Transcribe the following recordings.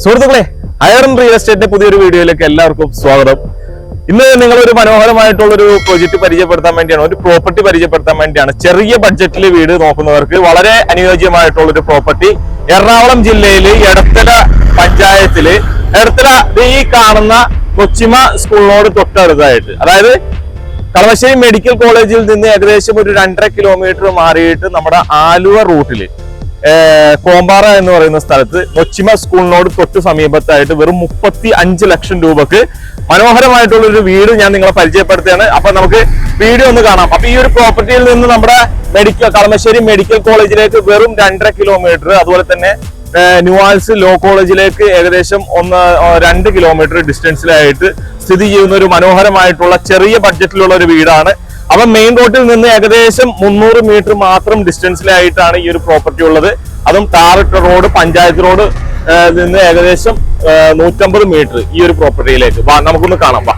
സുഹൃത്തുക്കളെ iron real എസ്റ്റേറ്റിന്റെ പുതിയൊരു വീഡിയോയിലേക്ക് എല്ലാവർക്കും സ്വാഗതം. ഇന്ന് നിങ്ങൾ ഒരു മനോഹരമായിട്ടുള്ള ഒരു പ്രൊജക്ട് പരിചയപ്പെടുത്താൻ വേണ്ടിയാണ് ഒരു പ്രോപ്പർട്ടി പരിചയപ്പെടുത്താൻ വേണ്ടിയാണ് ചെറിയ ബഡ്ജറ്റിൽ വീട് നോക്കുന്നവർക്ക് വളരെ അനുയോജ്യമായിട്ടുള്ള ഒരു പ്രോപ്പർട്ടി എറണാകുളം ജില്ലയിൽ എടത്തല പഞ്ചായത്തിൽ. എടത്തല ഈ കാണുന്ന കൊച്ചിമ സ്കൂളിനോട് തൊട്ടടുത്തായിട്ട്. അതായത് കളമശ്ശേരി മെഡിക്കൽ കോളേജിൽ നിന്ന് ഏകദേശം ഒരു രണ്ടര കിലോമീറ്റർ മാറിയിട്ട് നമ്മുടെ ആലുവ റൂട്ടിൽ. ഏർ കോമ്പാറ എന്ന് പറയുന്ന സ്ഥലത്ത് നൊച്ചിമ സ്കൂളിനോട് തൊട്ട് സമീപത്തായിട്ട് വെറും മുപ്പത്തി അഞ്ച് ലക്ഷം രൂപക്ക് മനോഹരമായിട്ടുള്ള ഒരു വീട് ഞാൻ നിങ്ങളെ പരിചയപ്പെടുത്തുകയാണ്. അപ്പൊ നമുക്ക് വീഡിയോ ഒന്ന് കാണാം. അപ്പൊ ഈ ഒരു പ്രോപ്പർട്ടിയിൽ നിന്ന് നമ്മുടെ മെഡിക്കൽ കളമശ്ശേരി മെഡിക്കൽ കോളേജിലേക്ക് വെറും രണ്ടര കിലോമീറ്റർ അതുപോലെ തന്നെ ന്യൂആൽസ് ലോ കോളേജിലേക്ക് ഏകദേശം ഒന്ന് രണ്ട് കിലോമീറ്റർ ഡിസ്റ്റൻസിലായിട്ട് സ്ഥിതി ചെയ്യുന്ന ഒരു മനോഹരമായിട്ടുള്ള ചെറിയ ബഡ്ജറ്റിലുള്ള ഒരു വീടാണ്. അപ്പൊ മെയിൻ റോഡിൽ നിന്ന് ഏകദേശം മുന്നൂറ് മീറ്റർ മാത്രം ഡിസ്റ്റൻസിലായിട്ടാണ് ഈ ഒരു പ്രോപ്പർട്ടി ഉള്ളത്. അതും ടാറിട്ട റോഡ് പഞ്ചായത്ത് റോഡ് നിന്ന് ഏകദേശം നൂറ്റമ്പത് മീറ്റർ ഈ ഒരു പ്രോപ്പർട്ടിയിലേക്ക് നമുക്കൊന്ന് കാണാം വാ.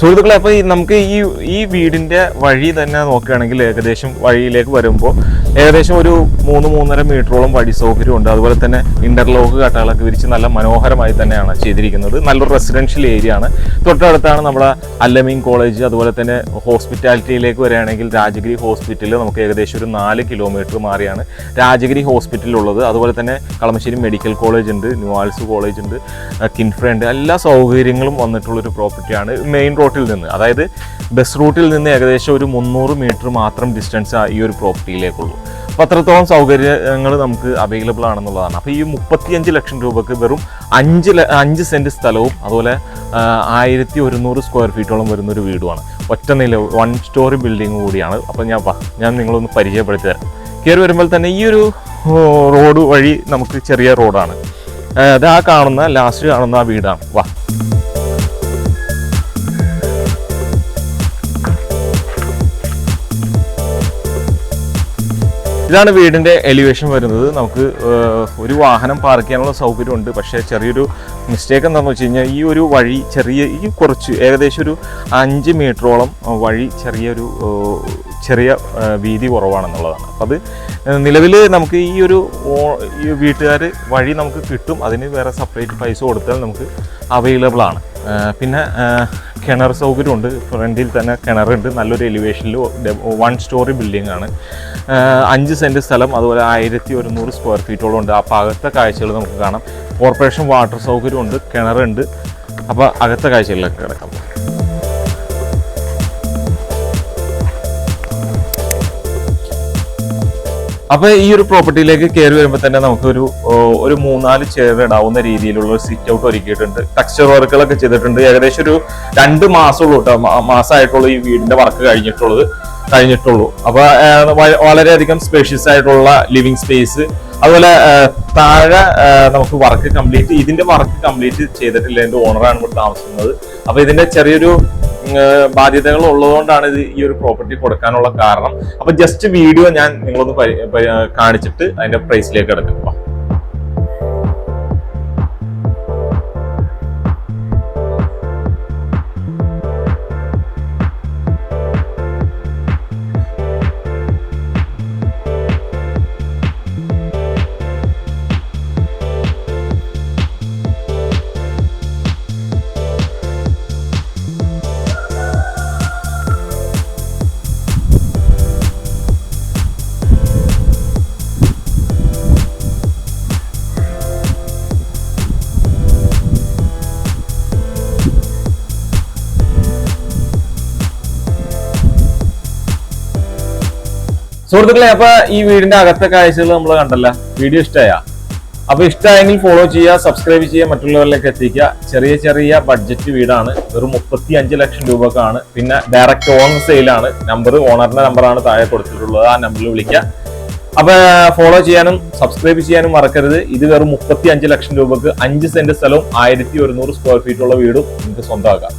സുഹൃത്തുക്കളെ അപ്പോൾ നമുക്ക് ഈ ഈ വീടിന്റെ വഴി തന്നെ നോക്കുകയാണെങ്കിൽ ഏകദേശം വഴിയിലേക്ക് വരുമ്പോൾ ഏകദേശം ഒരു മൂന്ന് മൂന്നര മീറ്ററോളം വഴി സൗകര്യം ഉണ്ട്. അതുപോലെ തന്നെ ഇന്റർലോക്ക് കട്ടകളൊക്കെ വിരിച്ച് നല്ല മനോഹരമായി തന്നെയാണ് ചെയ്തിരിക്കുന്നത്. നല്ലൊരു റെസിഡൻഷ്യൽ ഏരിയ ആണ്. തൊട്ടടുത്താണ് നമ്മുടെ അല്ലമീൻ കോളേജ് അതുപോലെ തന്നെ ഹോസ്പിറ്റാലിറ്റിയിലേക്ക് വരികയാണെങ്കിൽ രാജഗിരി ഹോസ്പിറ്റൽ നമുക്ക് ഏകദേശം ഒരു നാല് കിലോമീറ്റർ മാറിയാണ് രാജഗിരി ഹോസ്പിറ്റൽ ഉള്ളത്. അതുപോലെ തന്നെ കളമശ്ശേരി മെഡിക്കൽ കോളേജ് ഉണ്ട് ന്യൂആൾസ് കോളേജ് ഉണ്ട് കിൻഫ്രണ്ട് എല്ലാ സൗകര്യങ്ങളും വന്നിട്ടുള്ളൊരു പ്രോപ്പർട്ടിയാണ് മെയിൻ റോട്ടിൽ നിന്ന് അതായത് ബസ് റൂട്ടിൽ നിന്ന് ഏകദേശം ഒരു മുന്നൂറ് മീറ്റർ മാത്രം ഡിസ്റ്റൻസ് ഈ ഒരു പ്രോപ്പർട്ടിയിലേക്കുള്ളൂ. അപ്പോൾ അത്രത്തോളം സൗകര്യങ്ങൾ നമുക്ക് അവൈലബിൾ ആണെന്നുള്ളതാണ്. അപ്പോൾ ഈ മുപ്പത്തിയഞ്ച് ലക്ഷം രൂപക്ക് വെറും അഞ്ച് അഞ്ച് സെന്റ് സ്ഥലവും അതുപോലെ ആയിരത്തി ഒരുന്നൂറ് സ്ക്വയർ ഫീറ്റോളം വരുന്ന ഒരു വീടുമാണ്. ഒറ്റ നില വൺ സ്റ്റോറി ബിൽഡിംഗ് കൂടിയാണ്. അപ്പോൾ ഞാൻ ഞാൻ നിങ്ങളൊന്ന് പരിചയപ്പെടുത്തി തരാം. കയറി വരുമ്പോൾ തന്നെ ഈ ഒരു റോഡ് വഴി നമുക്ക് ചെറിയ റോഡാണ്. അത് ആ കാണുന്ന ലാസ്റ്റ് കാണുന്ന ആ വീടാണ്. വാ. ഇതാണ് വീടിന്റെ എലിവേഷൻ വരുന്നത്. നമുക്ക് ഒരു വാഹനം പാർക്ക് ചെയ്യാനുള്ള സൗകര്യമുണ്ട്. പക്ഷേ ചെറിയൊരു മിസ്റ്റേക്ക് എന്താണെന്ന് വെച്ച് കഴിഞ്ഞാൽ ഈ ഒരു വഴി ചെറിയ ഈ കുറച്ച് ഏകദേശം ഒരു അഞ്ച് മീറ്ററോളം വഴി ചെറിയൊരു ചെറിയ വീതി കുറവാണെന്നുള്ളതാണ്. അപ്പം അത് നിലവിൽ നമുക്ക് ഈ ഒരു വീട്ടുകാർ വഴി നമുക്ക് കിട്ടും. അതിന് വേറെ സെപ്പറേറ്റ് പൈസ കൊടുത്താൽ നമുക്ക് അവൈലബിൾ ആണ്. പിന്നെ കിണർ സൗകര്യമുണ്ട്. ഫ്രണ്ടിൽ തന്നെ കിണറുണ്ട്. നല്ലൊരു എലിവേഷനിൽ വൺ സ്റ്റോറി ബിൽഡിംഗ് ആണ്. അഞ്ച് സെന്റ് സ്ഥലം അതുപോലെ ആയിരത്തി ഒരുന്നൂറ് സ്ക്വയർ ഫീറ്റോളം ഉണ്ട്. അപ്പോൾ അകത്തെ കാഴ്ചകൾ നമുക്ക് കാണാം. കോർപ്പറേഷൻ വാട്ടർ സൗകര്യമുണ്ട്. കിണറുണ്ട്. അപ്പോൾ അകത്തെ കാഴ്ചകളിലൊക്കെ കിടക്കാം. അപ്പൊ ഈ ഒരു പ്രോപ്പർട്ടിയിലേക്ക് കയറി വരുമ്പോൾ തന്നെ നമുക്ക് ഒരു ഒരു മൂന്നാൽ ചെയർ ഇടാവുന്ന രീതിയിലുള്ള ഒരു സിറ്റ് ഔട്ട് ഒരുക്കിയിട്ടുണ്ട്. ടെക്സ്ചർ വർക്കുകളൊക്കെ ചെയ്തിട്ടുണ്ട്. ഏകദേശം ഒരു രണ്ട് മാസമുള്ളൂ കേട്ടോ മാസമായിട്ടുള്ള ഈ വീടിന്റെ വർക്ക് കഴിഞ്ഞിട്ടുള്ളത്. കഴിഞ്ഞിട്ടുള്ളൂ. അപ്പൊ വളരെയധികം സ്പേഷ്യസ് ആയിട്ടുള്ള ലിവിങ് സ്പേസ് അതുപോലെ താഴെ നമുക്ക് വർക്ക് കംപ്ലീറ്റ് ഇതിന്റെ വർക്ക് കംപ്ലീറ്റ് ചെയ്തിട്ടില്ല എന്റെ ഓണറാണ് ഇവിടെ താമസിക്കുന്നത്. അപ്പൊ ഇതിന്റെ ചെറിയൊരു ബാധ്യതകൾ ഉള്ളതുകൊണ്ടാണ് ഇത് ഈ ഒരു പ്രോപ്പർട്ടി കൊടുക്കാനുള്ള കാരണം. അപ്പൊ ജസ്റ്റ് വീഡിയോ ഞാൻ നിങ്ങളൊന്ന് കാണിച്ചിട്ട് അതിന്റെ പ്രൈസിലേക്ക് കിടക്കാം സുഹൃത്തുക്കളെ അപ്പൊ ഈ വീടിന്റെ അകത്തെ കാഴ്ചകൾ നമ്മൾ കണ്ടല്ല. വീഡിയോ ഇഷ്ടമായ അപ്പൊ ഇഷ്ടമായെങ്കിൽ ഫോളോ ചെയ്യുക സബ്സ്ക്രൈബ് ചെയ്യുക മറ്റുള്ളവരിലേക്ക് എത്തിക്കുക. ചെറിയ ചെറിയ ബഡ്ജറ്റ് വീടാണ്. വെറും മുപ്പത്തി അഞ്ച് ലക്ഷം രൂപക്കാണ്. പിന്നെ ഡയറക്റ്റ് ഓൺ സെയിലാണ് നമ്പർ ഓണറിന്റെ നമ്പറാണ് താഴെ കൊടുത്തിട്ടുള്ളത്. ആ നമ്പറിൽ വിളിക്കുക. അപ്പൊ ഫോളോ ചെയ്യാനും സബ്സ്ക്രൈബ് ചെയ്യാനും മറക്കരുത്. ഇത് വെറും മുപ്പത്തി അഞ്ച് ലക്ഷം രൂപക്ക് അഞ്ച് സെന്റ് സ്ഥലവും ആയിരത്തി ഒരുന്നൂറ് സ്ക്വയർ ഫീറ്റ് ഉള്ള വീടും നിങ്ങൾക്ക് സ്വന്തമാക്കാം.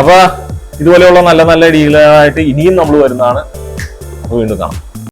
അപ്പൊ ഇതുപോലെയുള്ള നല്ല നല്ല ഡീലുകളായിട്ട് ഇനിയും നമ്മൾ വരുന്നതാണ്. അപ്പൊ വീണ്ടും കാണാം